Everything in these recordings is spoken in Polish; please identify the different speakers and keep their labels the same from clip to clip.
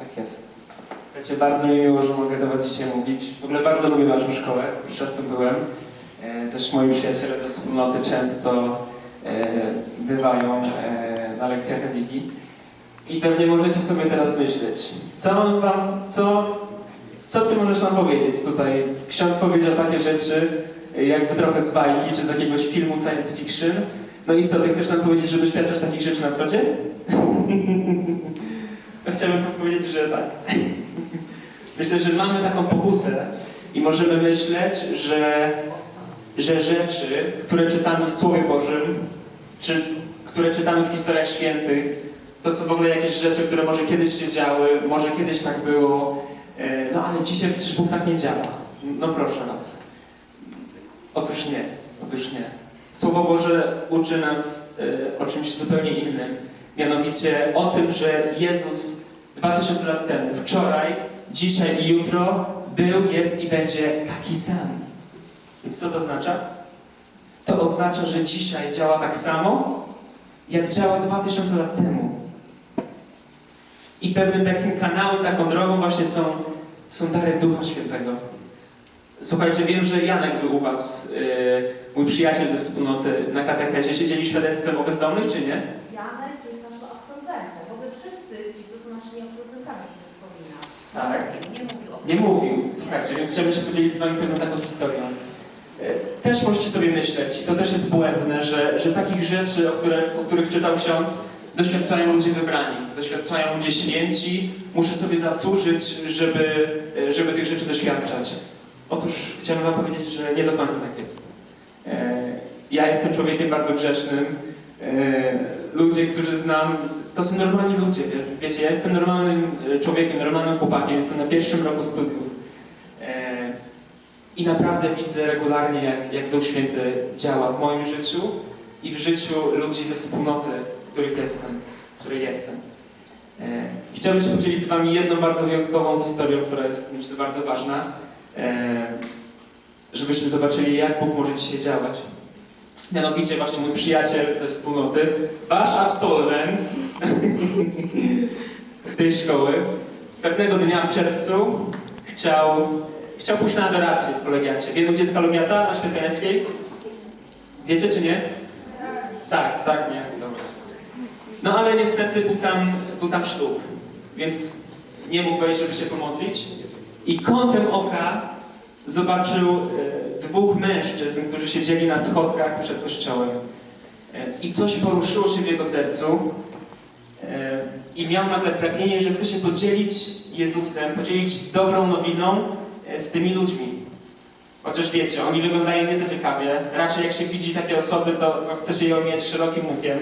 Speaker 1: Tak jest. Wiecie, bardzo mi miło, że mogę do Was dzisiaj mówić. W ogóle bardzo lubię Waszą szkołę, już tu byłem. E, Też moi przyjaciele ze wspólnoty często e, bywają e, na lekcjach religii. I pewnie możecie sobie teraz myśleć, co on wam, co, co ty możesz nam powiedzieć tutaj? Ksiądz powiedział takie rzeczy, jakby trochę z bajki, czy z jakiegoś filmu science fiction. No i co, ty chcesz nam powiedzieć, że doświadczasz takich rzeczy na co dzień? Chciałbym powiedzieć, że tak. Myślę, że mamy taką pokusę i możemy myśleć, że, że rzeczy, które czytamy w Słowie Bożym, czy które czytamy w historiach świętych, to są w ogóle jakieś rzeczy, które może kiedyś się działy, może kiedyś tak było, e, no ale dzisiaj przecież Bóg tak nie działa. No proszę nas. Otóż nie, otóż nie. Słowo Boże uczy nas e, o czymś zupełnie innym. Mianowicie o tym, że Jezus 2000 lat temu, wczoraj, dzisiaj i jutro był, jest i będzie taki sam. Więc co to oznacza? To oznacza, że dzisiaj działa tak samo, jak działa 2000 lat temu. I pewnym takim kanałem, taką drogą właśnie są, są dary Ducha Świętego. Słuchajcie, wiem, że Janek był u was, yy, mój przyjaciel ze wspólnoty na katechezie. Siedzieli świadectwem o bezdomnych, czy nie?
Speaker 2: Janek jest naszym absolwentem. W ogóle wszyscy ci, co są naszymi absolwentami, nie wspomina.
Speaker 1: Tak.
Speaker 2: Nie mówił o
Speaker 1: Nie mówił. Słuchajcie, więc chciałbym się podzielić z wami pewną taką historią. E, Też możecie sobie myśleć, i to też jest błędne, że, że takich rzeczy, o, które, o których czytał ksiądz, doświadczają ludzie wybrani, doświadczają ludzie święci. Muszę sobie zasłużyć, żeby, e, żeby tych rzeczy doświadczać. Otóż chciałbym wam powiedzieć, że nie do końca tak jest. E, Ja jestem człowiekiem bardzo grzesznym. Ludzie, którzy znam, to są normalni ludzie. wie- Wiecie, ja jestem normalnym e, człowiekiem, normalnym chłopakiem, jestem na pierwszym roku studiów. E, I naprawdę widzę regularnie, jak, jak Duch Święty działa w moim życiu i w życiu ludzi ze wspólnoty, których jestem, której jestem. E, Chciałbym się podzielić z Wami jedną bardzo wyjątkową historią, która jest, myślę, bardzo ważna, żebyśmy zobaczyli, jak Bóg może dzisiaj działać. Mianowicie właśnie mój przyjaciel ze wspólnoty, wasz absolwent tej szkoły, pewnego dnia w czerwcu chciał, chciał pójść na adorację w kolegiacie. Wiemy, gdzie jest kolegiata na Świętojańskiej? Wiecie czy nie? Tak, tak, nie? Dobra. No ale niestety był tam, był tam ślub, więc nie mógł wejść, żeby się pomodlić. I kątem oka zobaczył e, dwóch mężczyzn, którzy siedzieli na schodkach przed kościołem. E, I coś poruszyło się w jego sercu. I miał nagle pragnienie, że chce się podzielić Jezusem, podzielić dobrą nowiną e, z tymi ludźmi. Chociaż wiecie, oni wyglądają nie za ciekawie. Raczej jak się widzi takie osoby, to, chce się je omijać szerokim łukiem.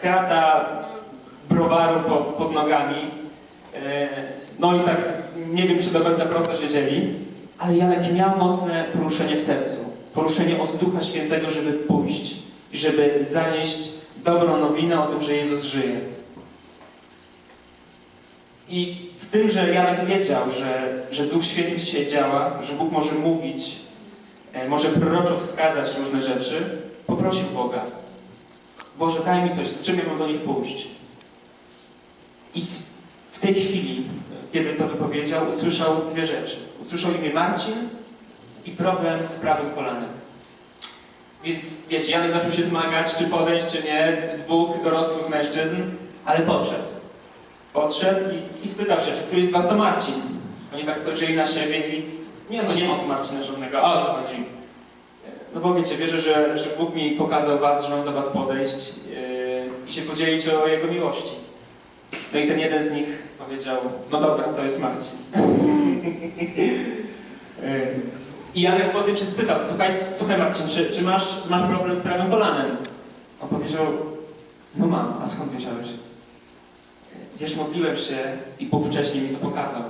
Speaker 1: Krata browaru pod, pod nogami. E, No i tak nie wiem, czy do końca prosto siedzieli. Ale Janek miał mocne poruszenie w sercu. Poruszenie od Ducha Świętego, żeby pójść. Żeby zanieść dobrą nowinę o tym, że Jezus żyje. I w tym, że Janek wiedział, że, że Duch Święty dzisiaj działa, że Bóg może mówić, e, może proroczo wskazać różne rzeczy, poprosił Boga. Boże, daj mi coś, z czym ja mam do nich pójść. I w, w tej chwili, kiedy to wypowiedział, usłyszał dwie rzeczy. Usłyszał imię Marcin i problem z prawym kolanem. Więc wiecie, Janek zaczął się zmagać, czy podejść, czy nie, dwóch dorosłych mężczyzn, ale podszedł. Podszedł i, i spytał się, czy któryś z was to Marcin. Oni tak spojrzeli na siebie i nie, no nie ma tu Marcina żadnego, a o co chodzi? No bo wiecie, wierzę, że, że Bóg mi pokazał was, że mam do was podejść yy, i się podzielić o Jego miłości. No i ten jeden z nich powiedział, no dobra, to jest Marcin. I Janek po tym się spytał, słuchaj, słuchaj Marcin, czy, czy masz, masz problem z prawym kolanem? On powiedział, no mam, a skąd wiedziałeś? Wiesz, modliłem się i Bóg wcześniej mi to pokazał.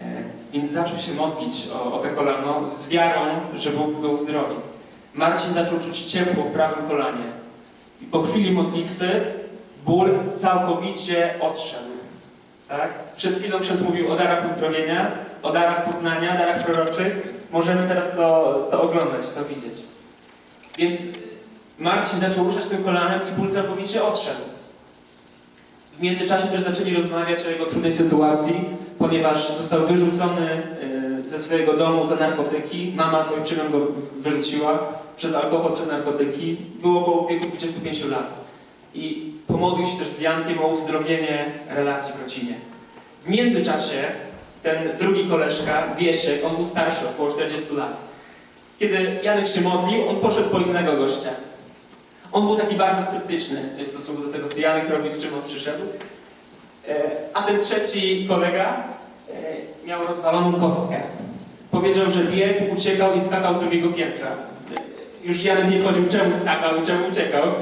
Speaker 1: E, Więc zaczął się modlić o, o te kolano z wiarą, że Bóg go uzdrowi. Marcin zaczął czuć ciepło w prawym kolanie. I po chwili modlitwy ból całkowicie odszedł. Tak? Przed chwilą ksiądz mówił o darach uzdrowienia, o darach poznania, darach proroczych. Możemy teraz to, to oglądać, to widzieć. Więc Marcin zaczął ruszać tym kolanem i ból całkowicie odszedł. W międzyczasie też zaczęli rozmawiać o jego trudnej sytuacji, ponieważ został wyrzucony y, ze swojego domu za narkotyki. Mama z ojczymem go wyrzuciła przez alkohol, przez narkotyki. Było około wieku 25 lat. I pomodlił się też z Jankiem o uzdrowienie relacji w rodzinie. W międzyczasie ten drugi koleżka, Wiesiek, on był starszy, około 40 lat. Kiedy Janek się modlił, on poszedł po innego gościa. On był taki bardzo sceptyczny w stosunku do tego, co Janek robi, z czym on przyszedł. E, A ten trzeci kolega e, miał rozwaloną kostkę. Powiedział, że biegł, uciekał i skakał z drugiego piętra. E, Już Janek nie wchodził, czemu skakał i czemu uciekał,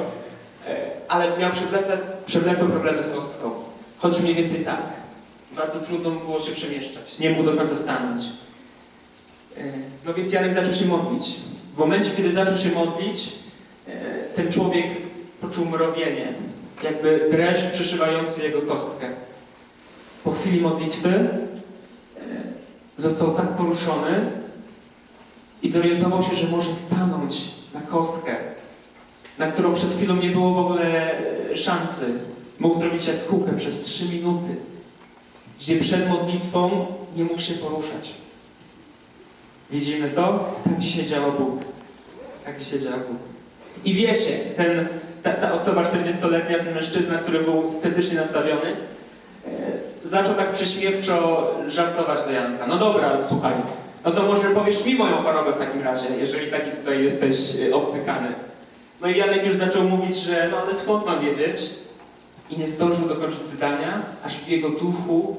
Speaker 1: ale miał przewlekłe, przewlekłe problemy z kostką. Chodził mniej więcej tak. Bardzo trudno mu było się przemieszczać. Nie mógł do końca stanąć. No więc Janek zaczął się modlić. W momencie, kiedy zaczął się modlić, ten człowiek poczuł mrowienie, jakby dreszcz przeszywający jego kostkę. Po chwili modlitwy e, został tak poruszony i zorientował się, że może stanąć na kostkę, na którą przed chwilą nie było w ogóle e, szansy. Mógł zrobić jaskółkę przez trzy minuty, gdzie przed modlitwą nie mógł się poruszać. Widzimy to? Tak dzisiaj działa Bóg. Tak dzisiaj działa Bóg. I wiecie, ten, ta, ta osoba 40-letnia, ten mężczyzna, który był sceptycznie nastawiony, e, zaczął tak prześmiewczo żartować do Janka. No dobra, słuchaj, no to może powiesz mi moją chorobę w takim razie, jeżeli taki tutaj jesteś e, obcykany. No i Janek już zaczął mówić, że no ale skąd mam wiedzieć? I nie zdążył dokończyć zdania, aż w jego duchu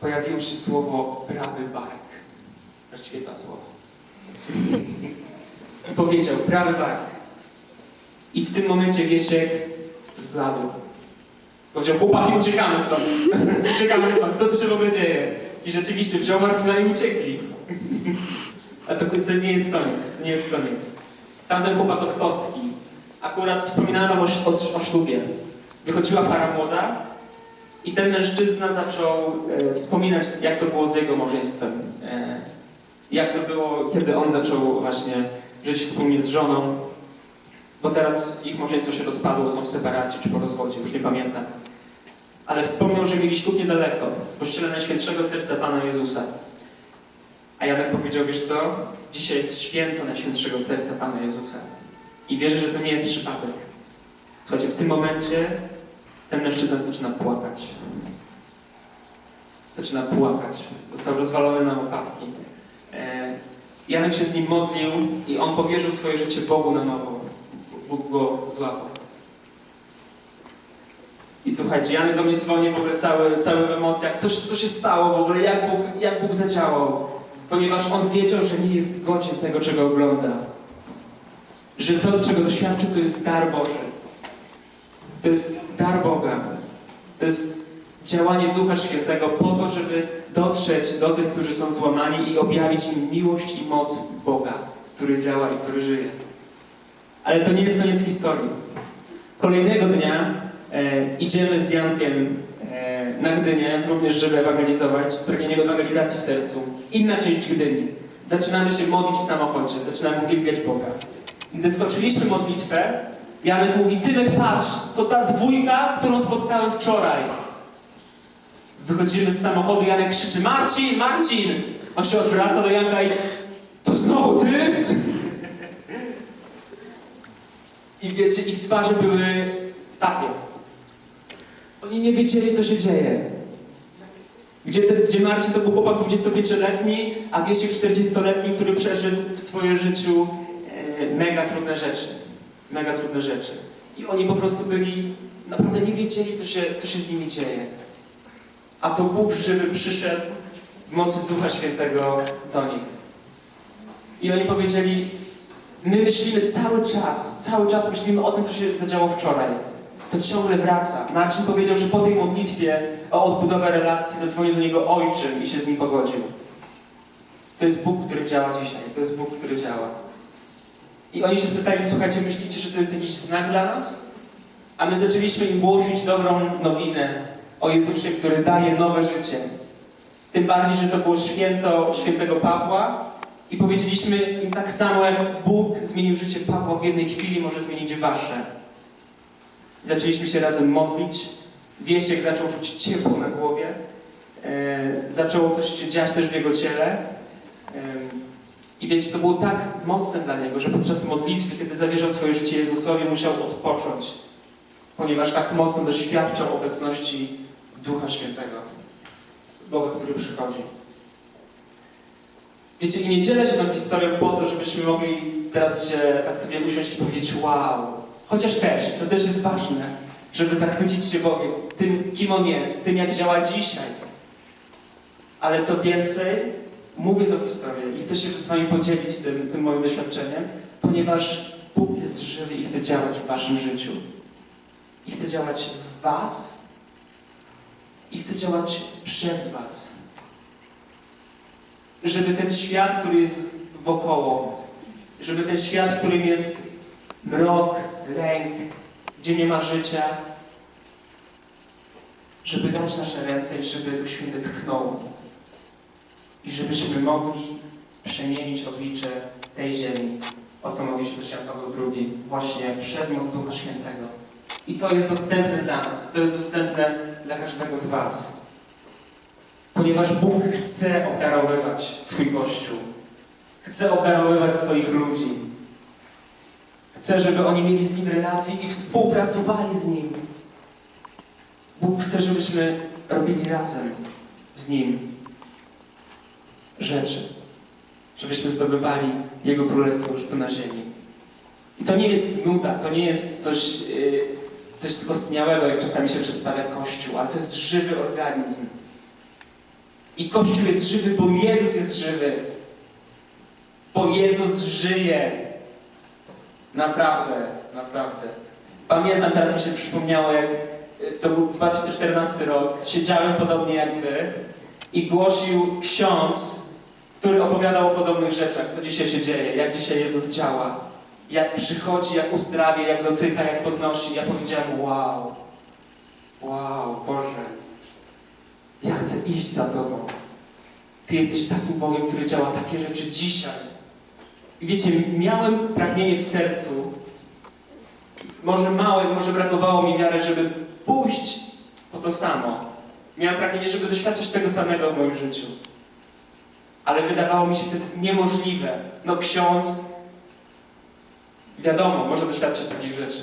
Speaker 1: pojawiło się słowo prawy bark. Właściwie dwa słowa. Powiedział prawy bark. I w tym momencie Wiesiek zbladł. Powiedział, chłopaki, uciekamy stąd. uciekamy stąd, co tu się w ogóle dzieje? I rzeczywiście wziął Marcina i uciekli. A to, to nie jest koniec, to nie jest koniec. Tamten chłopak od kostki. Akurat wspominałem o, o, o ślubie. Wychodziła para młoda i ten mężczyzna zaczął e, wspominać, jak to było z jego małżeństwem. E, jak to było, kiedy on zaczął właśnie żyć wspólnie z żoną. Bo teraz ich małżeństwo się rozpadło, są w separacji czy po rozwodzie, już nie pamiętam. Ale wspomniał, że mieli ślub niedaleko, w kościele Najświętszego Serca Pana Jezusa. A Janek powiedział, wiesz co? Dzisiaj jest święto Najświętszego Serca Pana Jezusa. I wierzę, że to nie jest przypadek. Słuchajcie, w tym momencie ten mężczyzna zaczyna płakać. Zaczyna płakać. Został rozwalony na łopatki. E, Janek się z nim modlił i on powierzył swoje życie Bogu na nowo. Bóg go złapał. I słuchajcie, Janek do mnie dzwoni w ogóle cały, cały w emocjach. Co, się- co się stało w ogóle? Jak Bóg, jak Bóg zadziałał? Ponieważ on wiedział, że nie jest godzien tego, czego ogląda. Że to, czego doświadczył, to jest dar Boży. To jest dar Boga. To jest działanie Ducha Świętego po to, żeby dotrzeć do tych, którzy są złamani i objawić im miłość i moc Boga, który działa i który żyje. Ale to nie jest koniec historii. Kolejnego dnia e, idziemy z Jankiem e, na Gdynię, również żeby ewangelizować, z pragnieniem ewangelizacji w sercu. Inna część Gdyni. Zaczynamy się modlić w samochodzie, zaczynamy uwielbiać Boga. Gdy skończyliśmy modlitwę, Janek mówi, Tymek patrz, to ta dwójka, którą spotkałem wczoraj. Wychodzimy z samochodu, Janek krzyczy, Marcin, Marcin! On się odwraca do Janka i, to znowu ty? I wiecie, ich twarze były takie. Oni nie wiedzieli, co się dzieje. Gdzie, te, gdzie Marcin to był chłopak 25-letni, a Wiesiek 40-letni, który przeżył w swoim życiu e, mega trudne rzeczy. Mega trudne rzeczy. I oni po prostu byli, naprawdę nie wiedzieli, co się, co się z nimi dzieje. A to Bóg żywy przyszedł w mocy Ducha Świętego do nich. I oni powiedzieli, my myślimy cały czas, cały czas myślimy o tym, co się zadziało wczoraj. To ciągle wraca. Marcin powiedział, że po tej modlitwie o odbudowę relacji zadzwonił do niego ojczym i się z nim pogodził. To jest Bóg, który działa dzisiaj. To jest Bóg, który działa. I oni się spytali, słuchajcie, myślicie, że to jest jakiś znak dla nas? A my zaczęliśmy im głosić dobrą nowinę o Jezusie, który daje nowe życie. Tym bardziej, że to było święto świętego Pawła i powiedzieliśmy im tak samo, jak Bóg zmienił życie Pawła w jednej chwili, może zmienić wasze. Zaczęliśmy się razem modlić Wiesiek zaczął czuć ciepło na głowie. E, zaczęło coś się dziać też w jego ciele. Em, I wiecie, to było tak mocne dla niego, że podczas modlitwy, kiedy zawierzał swoje życie Jezusowi, musiał odpocząć, ponieważ tak mocno doświadczał obecności Ducha Świętego, Boga, który przychodzi. Wiecie, i nie dzielę się tą historią po to, żebyśmy mogli teraz się tak sobie usiąść i powiedzieć wow. Chociaż też, to też jest ważne, żeby zachwycić się Bogiem, tym, kim On jest, tym, jak działa dzisiaj. Ale co więcej, mówię tą historię i chcę się z Wami podzielić tym, tym moim doświadczeniem, ponieważ Bóg jest żywy i chce działać w Waszym życiu. I chce działać w Was i chce działać przez Was. Żeby ten świat, który jest wokoło, żeby ten świat, w którym jest mrok, lęk, gdzie nie ma życia, żeby dać nasze ręce i żeby Duch Święty tchnął i żebyśmy mogli przemienić oblicze tej ziemi, o co mówiliśmy w Paweł II, właśnie przez moc Ducha Świętego. I to jest dostępne dla nas, to jest dostępne dla każdego z Was. Ponieważ Bóg chce obdarowywać swój Kościół. Chce obdarowywać swoich ludzi. Chce, żeby oni mieli z Nim relacje i współpracowali z Nim. Bóg chce, żebyśmy robili razem z Nim rzeczy. Żebyśmy zdobywali Jego Królestwo już tu na ziemi. I to nie jest nuda, to nie jest coś, yy, coś skostniałego, jak czasami się przedstawia Kościół, ale to jest żywy organizm. I Kościół jest żywy, bo Jezus jest żywy. Bo Jezus żyje. Naprawdę, naprawdę. Pamiętam, teraz mi się przypomniało, jak y, to był 2014 rok, siedziałem podobnie jak wy i głosił ksiądz, który opowiadał o podobnych rzeczach, co dzisiaj się dzieje, jak dzisiaj Jezus działa, jak przychodzi, jak uzdrawia, jak dotyka, jak podnosi. Ja powiedziałem, wow, wow, Boże, ja chcę iść za Tobą. Ty jesteś takim Bogiem, który działa takie rzeczy dzisiaj. I wiecie, miałem pragnienie w sercu, może małe, może brakowało mi wiary, żeby pójść po to samo. Miałem pragnienie, żeby doświadczyć tego samego w moim życiu. Ale wydawało mi się wtedy niemożliwe. No ksiądz, wiadomo, może doświadczyć takich rzeczy.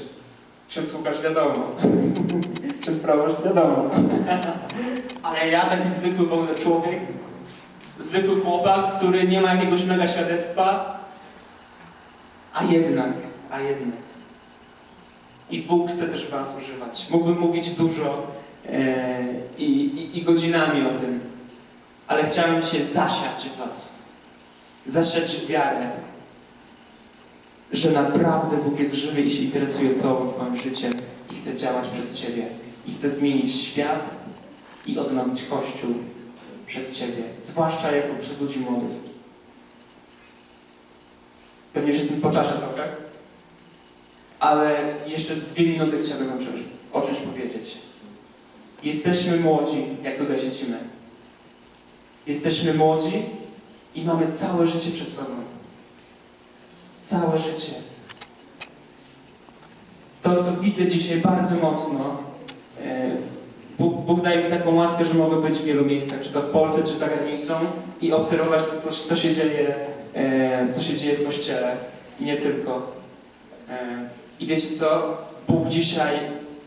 Speaker 1: Ksiądz Łukasz, wiadomo. Ksiądz Proboszcz, wiadomo. Ale ja, taki zwykły wolny człowiek, zwykły chłopak, który nie ma jakiegoś mega świadectwa, a jednak, a jednak. I Bóg chce też Was używać. Mógłbym mówić dużo e, i, i, godzinami o tym, ale chciałem dzisiaj zasiać w Was, zasiać wiarę, że naprawdę Bóg jest żywy i się interesuje Tobą, Twoim życiem i chce działać przez Ciebie. I chce zmienić świat i odnowić Kościół przez Ciebie, zwłaszcza jako przez ludzi młodych. Pewnie jestem po czasie trochę, ale jeszcze dwie minuty chciałbym Wam czymś, o czymś powiedzieć. Jesteśmy młodzi, jak tutaj siedzimy. Jesteśmy młodzi i mamy całe życie przed sobą. Całe życie. To, co widzę dzisiaj bardzo mocno, e, Bóg, Bóg daje mi taką łaskę, że mogę być w wielu miejscach, czy to w Polsce, czy za granicą i obserwować, co, co, co się dzieje, e, co się dzieje w Kościele i nie tylko. E, I wiecie co? Bóg dzisiaj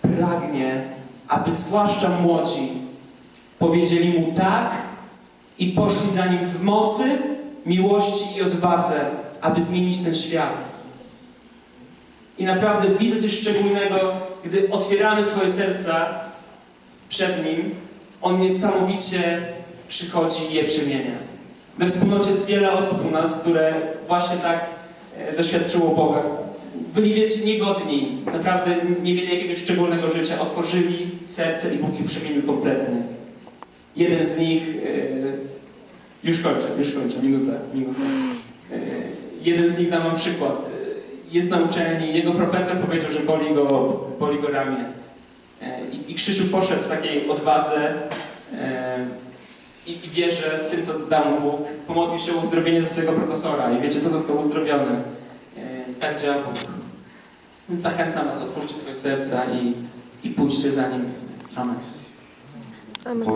Speaker 1: pragnie, aby zwłaszcza młodzi powiedzieli Mu tak i poszli za Nim w mocy, miłości i odwadze, aby zmienić ten świat. I naprawdę widzę coś szczególnego, gdy otwieramy swoje serca przed Nim, On niesamowicie przychodzi i je przemienia. We wspólnocie jest wiele osób u nas, które właśnie tak e, doświadczyło Boga. Byli, wiecie, niegodni, naprawdę nie mieli jakiegoś szczególnego życia, otworzyli serce i Bóg ich przemienił kompletnie. Jeden z nich, e, już kończę, już kończę, minutę, minutę. Jeden z nich dam wam przykład. Jest na uczelni, jego profesor powiedział, że boli go, boli go ramię. E, I, I Krzysiu poszedł w takiej odwadze e, i, i wierzę z tym, co dał mu Bóg. Pomodlił się o uzdrowienie ze swojego profesora i wiecie, co został uzdrowiony. E, Tak działa Bóg. Więc zachęcam was, otwórzcie swoje serca i, i pójdźcie za Nim. Amen.
Speaker 3: Amen.